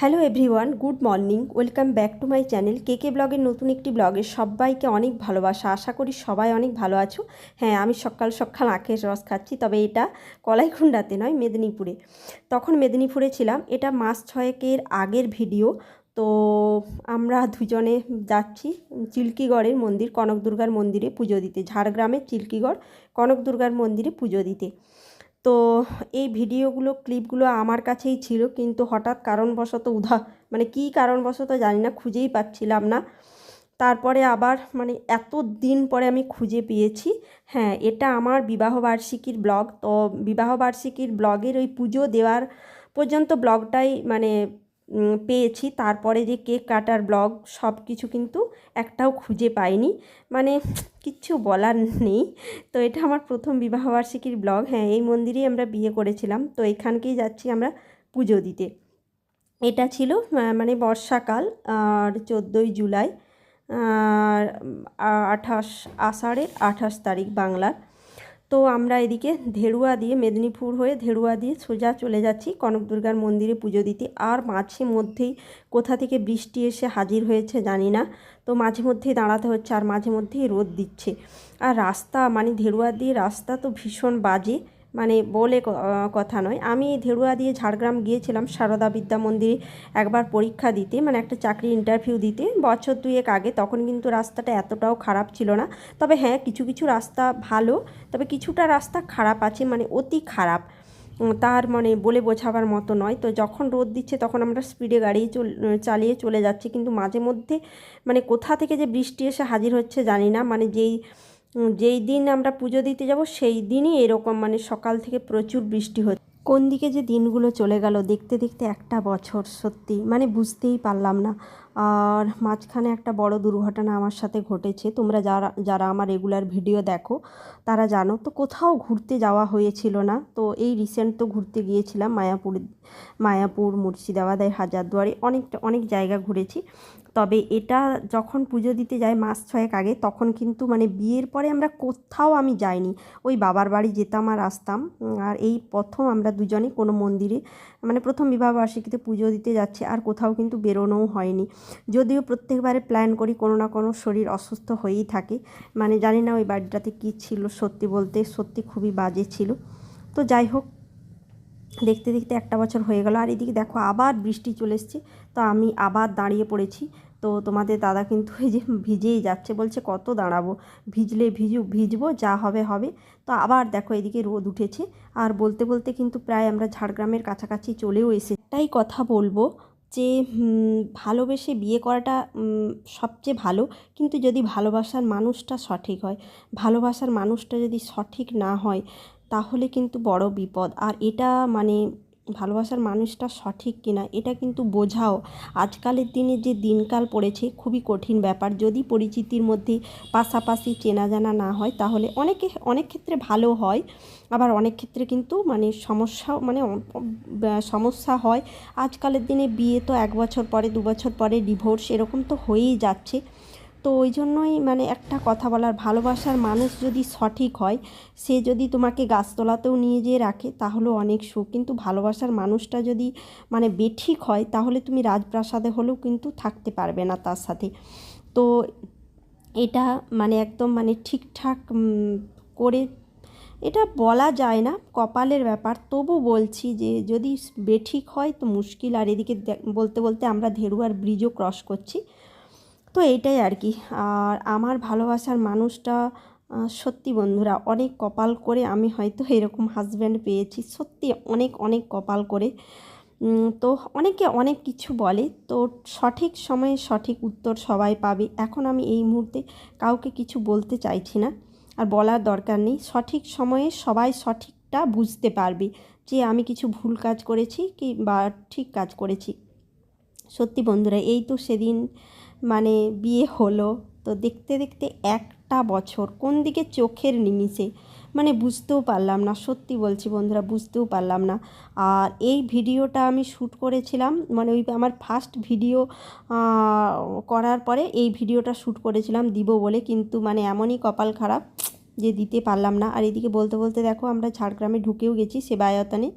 Hello everyone, good morning. Welcome back to my channel. K K ব্লগের নতুন একটি ব্লগে সবাইকে অনেক ভালোবাসা। আশা করি সবাই অনেক ভালো আছো। হ্যাঁ আমি সকাল সকাল আখের রস খাচ্ছি, তবে এটা কলাইখুন্ডাতে নয়, মেদিনীপুরে। তখন মেদিনীপুরে ছিলাম। এটা মাস ছয়েকের আগের ভিডিও। তো আমরা দুজনে যাচ্ছি চিল্কিগড়ের মন্দির কনক দুর্গার মন্দিরে পুজো দিতে, ঝাড়গ্রামের চিল্কিগড় কনক দুর্গার মন্দিরে পুজো দিতে। তো এই ভিডিওগুলো, ক্লিপগুলো আমার কাছেই ছিল কিন্তু হঠাৎ কারণবশত উধা মানে কি কারণবশত জানি না, খুঁজেই পাচ্ছিলাম না। তারপরে আবার মানে এত দিন পরে আমি খুঁজে পেয়েছি। হ্যাঁ এটা আমার বিবাহবার্ষিকীর ব্লগ। তো বিবাহবার্ষিকীর ব্লগের ওই পুজো দেওয়ার পর্যন্ত ব্লগটাই মানে পেয়েছি। তারপরে যে কেক কাটার ব্লগ সব কিছু কিন্তু একটাও খুঁজে পাইনি। মানে কিচ্ছু বলার নেই। তো এটা আমার প্রথম বিবাহবার্ষিকীর ব্লগ। হ্যাঁ এই মন্দিরেই আমরা বিয়ে করেছিলাম। তো এখানকেই যাচ্ছি আমরা পুজো দিতে। এটা ছিল মানে বর্ষাকাল, আর চোদ্দোই জুলাই আঠাশ, আষাঢ়ের আঠাশ তারিখ বাংলার। তো আমরা এদিকে ধেড়ুয়া দিয়ে মেদিনীপুর হয়ে ধেড়ুয়া দিয়ে সোজা চলে যাচ্ছি কনক দুর্গার মন্দিরে পুজো দিতে। আর মাঝে মধ্যেই কোথা থেকে বৃষ্টি এসে হাজির হয়েছে জানি না, তো মাঝে মধ্যেই দাঁড়াতে হচ্ছে আর মাঝে মধ্যেই রোদ দিচ্ছে। আর রাস্তা মানে ধেড়ুয়া দিয়ে রাস্তা তো ভীষণ বাজে। মানে বলে কথা নয়। আমি ধেরুয়া দিয়ে ঝাড়গ্রাম গিয়েছিলাম সারদা বিদ্যা মন্দিরে একবার পরীক্ষা দিতে মানে একটা চাকরি ইন্টারভিউ দিতে। বছর দুয়েক আগে, তখন কিন্তু রাস্তাটা এতটাও খারাপ ছিল না। তবে হ্যাঁ কিছু কিছু রাস্তা ভালো, তবে কিছুটা রাস্তা খারাপ আছে মানে অতি খারাপ। তার মানে বলে বোঝাবার মতো নয়। তো যখন রোদ দিচ্ছে, তখন আমরা স্পিডে গাড়ি চল, চালিয়ে চলে যাচ্ছি। কিন্তু মাঝে মধ্যে মানে কোথা থেকে যে বৃষ্টি এসে হাজির হচ্ছে জানি না। মানে যেই যেই দিন আমরা পুজো দিতে যাব, সেই দিনই এরকম মানে সকাল থেকে প্রচুর বৃষ্টি হচ্ছে। কোন দিকে যে দিনগুলো চলে গেল, দেখতে দেখতে একটা বছর, সত্যি। মানে বুঝতেই পারলাম না। আর মাঝখানে একটা বড় দুর্ঘটনা আমার সাথে ঘটেছে। তোমরা যারা যারা আমার রেগুলার ভিডিও দেখো, তারা জানো, তো কোথাও ঘুরতে যাওয়া হয়েছিল না। তো এই রিসেন্ট তো ঘুরতে গিয়েছিলাম, মায়াপুর মায়াপুর মুর্শিদাবাদের হাজারদুয়ারি, অনেকটা, অনেক জায়গা ঘুরেছি। তবে এটা যখন পুজো দিতে যাই মাস ছয়েক আগে, তখন কিন্তু মানে বিয়ের পরে আমরা কোথাও আমি যাইনি। ওই বাবার বাড়ি যেতাম আর আসতাম। আর এই প্রথম আমরা দুজনে কোনো মন্দিরে মানে প্রথম বিবাহবার্ষিকীতে পুজো দিতে যাচ্ছি, আর কোথাও কিন্তু বেরোনোও হয়নি। যদিও প্রত্যেকবারে প্ল্যান করি কোনো না কোনো শরীর অসুস্থ হয়েই থাকে। মানে জানি না ওই বাড়িটাতে কী ছিল সত্যি বলতে, সত্যি খুবই বাজে ছিল। তো যাই হোক দেখতে দেখতে একটা বছর হয়ে গেল। আর এদিকে দেখো আবার বৃষ্টি চলে এসছে। তো আমি আবার দাঁড়িয়ে পড়েছি। তো তোমাদের দাদা কিন্তু এই যে ভিজেই যাচ্ছে, বলছে কত দাঁড়াবো? ভিজলে ভিজু, ভিজবো, যা হবে হবে। তো আবার দেখো এদিকে রোদ উঠেছে। আর বলতে বলতে কিন্তু প্রায় আমরা ঝাড়গ্রামের কাছাকাছি চলেও এসে তাই কথা বলব যে ভালোবেসে বিয়ে করাটা সবচেয়ে ভালো। কিন্তু যদি ভালোবাসার মানুষটা সঠিক হয়, ভালোবাসার মানুষটা যদি সঠিক না হয় তাহলে কিন্তু বড় বিপদ। আর এটা মানে ভালোবাসার মানুষটা সঠিক কিনা, এটা কিন্তু বোঝাও। আজকালের দিনে যে দিনকাল পড়েছে খুবই কঠিন ব্যাপার। যদি পরিচিতির মধ্যে পাশাপাশি চেনা জানা না হয়, তাহলে অনেকে, অনেক ক্ষেত্রে ভালো হয়। আবার অনেক ক্ষেত্রে কিন্তু মানে সমস্যা মানে সমস্যা হয়। আজকালের দিনে বিয়ে তো এক বছর পরে, দু বছর পরে, ডিভোর্স এরকম তো হয়েই যাচ্ছে। তো ওই জন্যই মানে একটা কথা বলার, ভালোবাসার মানুষ যদি সঠিক হয়, সে যদি তোমাকে গাছতলাতেও নিয়ে যেয়ে রাখে, তাহলেও অনেক সুখ। কিন্তু ভালোবাসার মানুষটা যদি মানে বেঠিক হয়, তাহলে তুমি রাজপ্রাসাদে হলেও কিন্তু থাকতে পারবে না তার সাথে। তো এটা মানে একদম মানে ঠিকঠাক করে এটা বলা যায় না, কপালের ব্যাপার। তবু বলছি যে যদি বেঠিক হয়, তো মুশকিল। আর এদিকে বলতে বলতে আমরা ধেরুয়ার ব্রিজও ক্রস করছি। তো এইটাই আর কি আর আমার ভালোবাসার মানুষটা সত্যি বন্ধুরা, অনেক কপাল করে আমি হয়তো এরকম হাজব্যান্ড পেয়েছি। সত্যি অনেক অনেক কপাল করে। তো অনেকে অনেক কিছু বলে। তো সঠিক সময়ে সঠিক উত্তর সবাই পাবে। এখন আমি এই মুহূর্তে কাউকে কিছু বলতে চাইছি না। আর বলার দরকার নেই। সঠিক সময়ে সবাই সঠিকটা বুঝতে পারবে যে আমি কিছু ভুল কাজ করেছি কি বা ঠিক কাজ করেছি। সত্যি বন্ধুরা, এই তো সেদিন মানে বিয়ে হলো, তো দেখতে দেখতে একটা বছর, কোন দিকে চোখের নিমিষে? মানে বুঝতেও পারলাম না, সত্যি বলছি বন্ধুরা, বুঝতেও পারলাম না। আর এই ভিডিওটা আমি শ্যুট করেছিলাম মানে ওই আমার ফার্স্ট ভিডিও করার পরে এই ভিডিওটা শ্যুট করেছিলাম দিব বলে, কিন্তু মানে এমনই কপাল খারাপ যে দিতে পারলাম না। আর এদিকে বলতে বলতে দেখো, আমরা ঝাড়গ্রামে ঢুকেও গেছি সেবায়তনে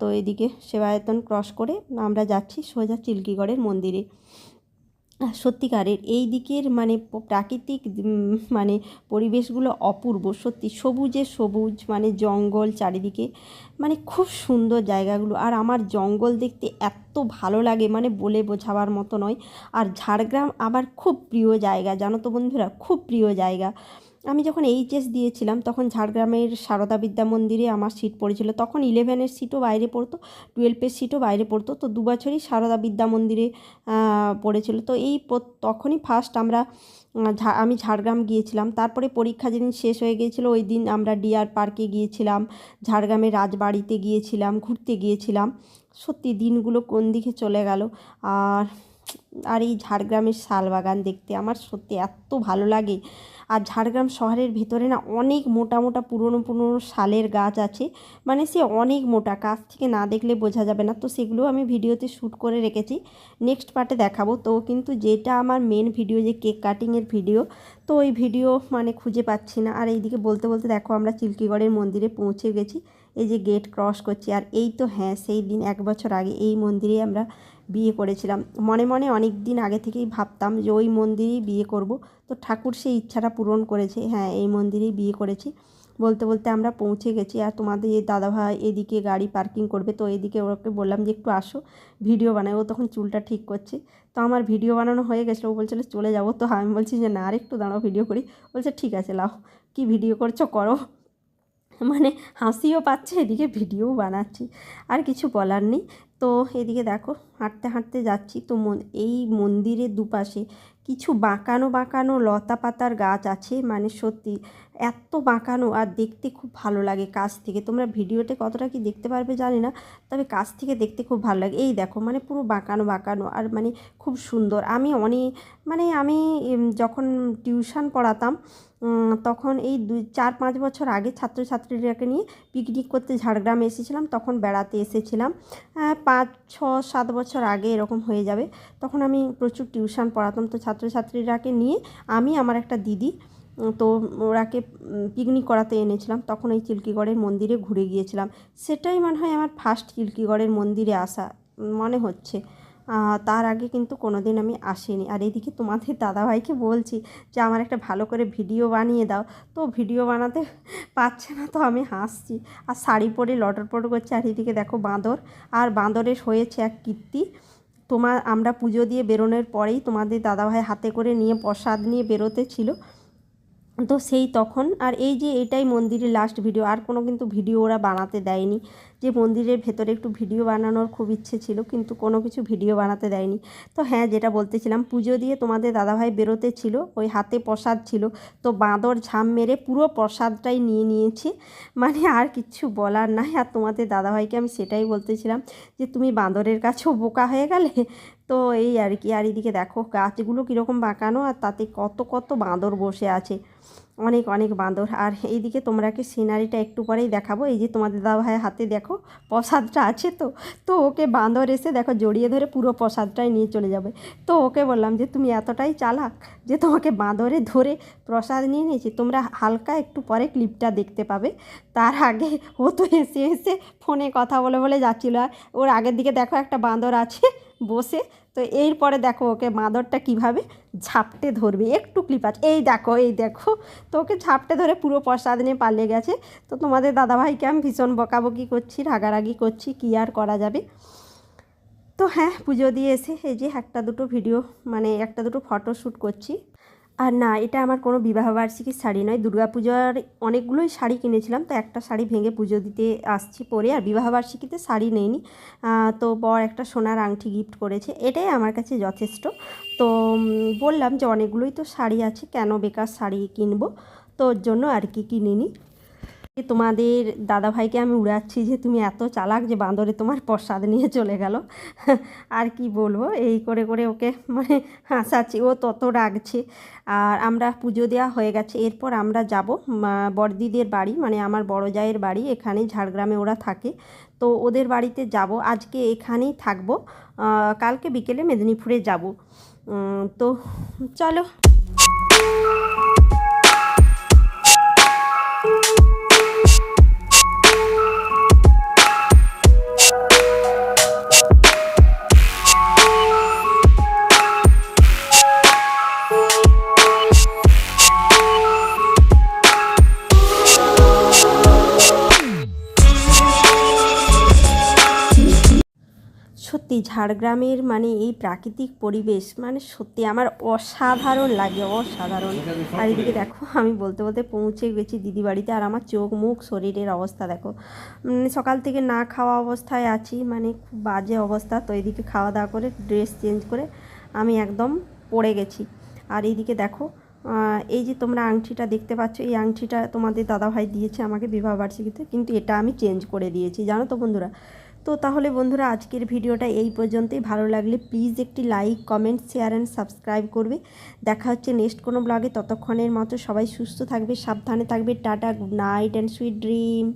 তো এদিকে সেবায়তন ক্রস করে আমরা যাচ্ছি সোজা চিল্কিগড়ের মন্দিরে। সত্যিকারের এই দিকের মানে প্রাকৃতিক মানে পরিবেশগুলো অপূর্ব, সত্যি সবুজে সবুজ মানে জঙ্গল চারিদিকে মানে খুব সুন্দর জায়গাগুলো। আর আমার জঙ্গল দেখতে এত ভালো লাগে মানে বলে বোঝাবার মতো নয়। আর ঝাড়গ্রাম আবার খুব প্রিয় জায়গা, জানো তো বন্ধুরা, খুব প্রিয় জায়গা। আমি যখন এইচএস দিয়েছিলাম, তখন ঝাড়গ্রামের সারদা বিদ্যা মন্দিরে আমার সিট পড়েছিল। তখন ইলেভেনের সিটও বাইরে পড়তো টুয়েলভের সিটও বাইরে পড়তো। তো দু বছরই সারদা বিদ্যা মন্দিরে পড়েছিল। তো এই তখনই ফার্স্ট আমরা আমি ঝাড়গ্রাম গিয়েছিলাম। তারপরে পরীক্ষা যেদিন শেষ হয়ে গিয়েছিল, ওই দিন আমরা ডিয়ার পার্কে গিয়েছিলাম। ঝাড়গ্রামের রাজবাড়িতে গিয়েছিলাম, ঘুরতে গিয়েছিলাম। সত্যি দিনগুলো কোন দিকে চলে গেল? আর আর এই ঝাড়গ্রামের শালবাগান দেখতে আমার সত্যি এত ভালো লাগে। আর ঝাড়গ্রাম শহরের ভেতরে না অনেক মোটা মোটা পুরনো পুরনো শালের গাছ আছে। মানে সে অনেক মোটা, কাছ থেকে না দেখলে বোঝা যাবে না। তো সেগুলো আমি ভিডিওতে শ্যুট করে রেখেছি, নেক্সট পার্টে দেখাবো। তো কিন্তু যেটা আমার মেন ভিডিও যে কেক কাটিংয়ের ভিডিও তো ওই ভিডিও মানে খুঁজে পাচ্ছি না। আর এইদিকে বলতে বলতে দেখো আমরা চিল্কিগড়ের মন্দিরে পৌঁছে গেছি, এই যে গেট ক্রস করছি। আর এই তো হ্যাঁ সেই দিন এক বছর আগে এই মন্দিরে আমরা বিয়ে করেছিলাম। মনে মনে অনেক দিন আগে থেকেই ভাবতাম যে ওই মন্দিরেই বিয়ে করব। তো ঠাকুর সেই ইচ্ছাটা পূরণ করেছে। হ্যাঁ এই মন্দিরেই বিয়ে করেছি। বলতে বলতে আমরা পৌঁছে গেছি আর তোমাদের এই দাদাভাই এদিকে গাড়ি পার্কিং করবে। তো এদিকে ওকে বললাম যে একটু আসো, ভিডিও বানাই ও তখন চুলটা ঠিক করছে। তো আমার ভিডিও বানানো হয়ে গেছিল। ও বলছিল, চলে যাব তো? আমি বলছি যে, না আরেকটু দাঁড়াও, ভিডিও করি। বলছে, ঠিক আছে, লাও। কি ভিডিও করছ? করো। মানে হাসিও পাচ্ছে, এদিকে ভিডিওও বানাচ্ছি। আর কিছু বলার নেই। তো এদিকে দেখো, হাঁটতে হাঁটতে যাচ্ছি। তো এই মন্দিরের দুপাশে কিছু বাঁকানো বাঁকানো লতা পাতার গাছ আছে। মানে সত্যি এত বাঁকানো আর দেখতে খুব ভালো লাগে কাছ থেকে। তোমরা ভিডিওতে কতটা কি দেখতে পারবে জানি না, তবে কাছ থেকে দেখতে খুব ভালো লাগে। এই দেখো মানে পুরো বাঁকানো বাঁকানো আর মানে খুব সুন্দর। আমি অনেক মানে আমি যখন টিউশন পড়াতাম তখন এই দুই, চার, পাঁচ বছর আগে ছাত্রছাত্রীরাকে নিয়ে পিকনিক করতে ঝাড়গ্রামে এসেছিলাম, তখন বেড়াতে এসেছিলাম। পাঁচ, ছ, সাত বছর আগে এরকম হয়ে যাবে। তখন আমি প্রচুর টিউশন পড়াতাম, তো ছাত্রছাত্রীরাকে নিয়ে আমি, আমার একটা দিদি তো ওরাকে পিকনিক করাতে এনেছিলাম। তখন এই চিল্কিগড়ের মন্দিরে ঘুরে গিয়েছিলাম। সেটাই মনে হয় আমার ফার্স্ট চিল্কিগড়ের মন্দিরে আসা, মনে হচ্ছে। তার আগে কিন্তু কোনো দিন আমি আসিনি। আর এদিকে তোমাদের দাদাভাইকে বলছি যে, আমার একটা ভালো করে ভিডিও বানিয়ে দাও। তো ভিডিও বানাতে পারছে না, তো আমি হাসছি। আর শাড়ি পরে লটর পটর করছে, আর এদিকে দেখো বাঁদর। আর বাঁদরের হয়েছে এক কীর্তি। তোমার আমরা পুজো দিয়ে বেরোনোর পরেই তোমাদের দাদাভাই হাতে করে নিয়ে প্রসাদ নিয়ে বেরোতে ছিল। তো সেই তখন, আর এই যে এটাই মন্দিরের লাস্ট ভিডিও আর কোনো কিন্তু ভিডিও ওরা বানাতে দেয়নি। যে মন্দিরের ভেতরে একটু ভিডিও বানানোর খুব ইচ্ছে ছিল, কিন্তু কোনো কিছু ভিডিও বানাতে দেয়নি। তো হ্যাঁ যেটা বলতেছিলাম, পুজো দিয়ে তোমাদের দাদাভাই বেরোতে ছিল, ওই হাতে প্রসাদ ছিল। তো বাঁদর ঝাম মেরে পুরো প্রসাদটাই নিয়ে নিয়েছে। মানে আর কিচ্ছু বলার নাই। আর তোমাদের দাদাভাইকে আমি সেটাই বলতেছিলাম যে, তুমি বাঁদরের কাছেও বোকা হয়ে গেলে? তো এই আর কি। আর এদিকে দেখো, গাছগুলো কীরকম বাঁকানো আর তাতে কত কত বাঁদর বসে আছে। অনেক অনেক বাঁদর। আর এইদিকে তোমরাকে সিনারিটা একটু পরেই দেখাবো? এই যে তোমাদের দাদা ভাইয়ের হাতে দেখো, প্রসাদটা আছে তো। তো ওকে বাঁদর এসে দেখো, জড়িয়ে ধরে পুরো প্রসাদটাই নিয়ে চলে যাবে। তো ওকে বললাম যে, তুমি এতটাই চালাক যে তোমাকে বাঁদরে ধরে প্রসাদ নিয়ে নিয়েছি। তোমরা হালকা একটু পরে ক্লিপটা দেখতে পাবে। তার আগে ও তো এসে এসে ফোনে কথা বলে বলে যাচ্ছিল। আর ওর আগের দিকে দেখো একটা বাঁদর আছে। বসে, তো এরপরে দেখো ওকে মাদরটা কীভাবে ঝাপটে ধরবে। একটু ক্লিপ আছে। এই দেখো এই দেখো। তো ওকে ঝাপটে ধরে পুরো প্রসাদ নিয়ে পালিয়ে গেছে। তো তোমাদের দাদাভাইকে আমি ভীষণ বকাবকি করছি, রাগারাগি করছি, কী আর করা যাবে? তো হ্যাঁ পুজো দিয়ে এসে এই যে একটা দুটো ভিডিও মানে একটা দুটো ফটো শ্যুট করছি। আর না, এটা আমার কোনো বিবাহবার্ষিকীর শাড়ি নয়। দুর্গাপূজার অনেকগুলোই শাড়ি কিনেছিলাম, তো একটা শাড়ি ভেঙে পুজো দিতে আসছি পরে, আর বিবাহবার্ষিকীতে শাড়ি নেইনি। তো বর একটা সোনার আংটি গিফট করেছে, এটাই আমার কাছে যথেষ্ট। তো বললাম যে অনেকগুলোই তো শাড়ি আছে, কেন বেকার শাড়ি কিনবো? তো ওর জন্য আর কি কিনিনি। তোমাদের দাদাভাইকে আমি উড়াচ্ছি যে তুমি এত চালাক যে বাঁদরে তোমার প্রসাদ নিয়ে চলে গেল। আর কি বলব, এই করে করে ওকে মানে হাসাচ্ছি, ও তত রাগছে। আর আমরা পুজো দেওয়া হয়ে গেছে, এরপর আমরা যাব বড়দিদের বাড়ি মানে আমার বড় জায়ের বাড়ি, এখানে ঝাড়গ্রামে ওরা থাকে। তো ওদের বাড়িতে যাব, আজকে এখানেই থাকব কালকে বিকেলে মেদিনীপুরে যাব। তো চলো। ঝাড়গ্রামের মানে এই প্রাকৃতিক পরিবেশ মানে সত্যি আমার অসাধারণ লাগে, অসাধারণ। আর এদিকে দেখো, আমি বলতে বলতে পৌঁছে গেছি দিদি বাড়িতে আর আমার চোখ মুখ শরীরের অবস্থা দেখো। মানে সকাল থেকে না খাওয়া অবস্থায় আছি মানে খুব বাজে অবস্থা। তো এদিকে খাওয়া দাওয়া করে ড্রেস চেঞ্জ করে আমি একদম পড়ে গেছি। আর এইদিকে দেখো এই যে তোমরা আংটিটা দেখতে পাচ্ছ, এই আংটিটা তোমাদের দাদাভাই দিয়েছে আমাকে বিবাহ বার্ষিকীতে, কিন্তু এটা আমি চেঞ্জ করে দিয়েছি। জানো তো বন্ধুরা তো তাহলে বন্ধুরা আজকের ভিডিওটা এই পর্যন্তই। ভালো লাগলে প্লিজ একটি like comment share and subscribe করবে। দেখা হচ্ছে নেক্সট কোনো ব্লগে ততক্ষণের মতো সবাই সুস্থ থাকবে, সাবধানে থাকবে। Ta ta good night and sweet dream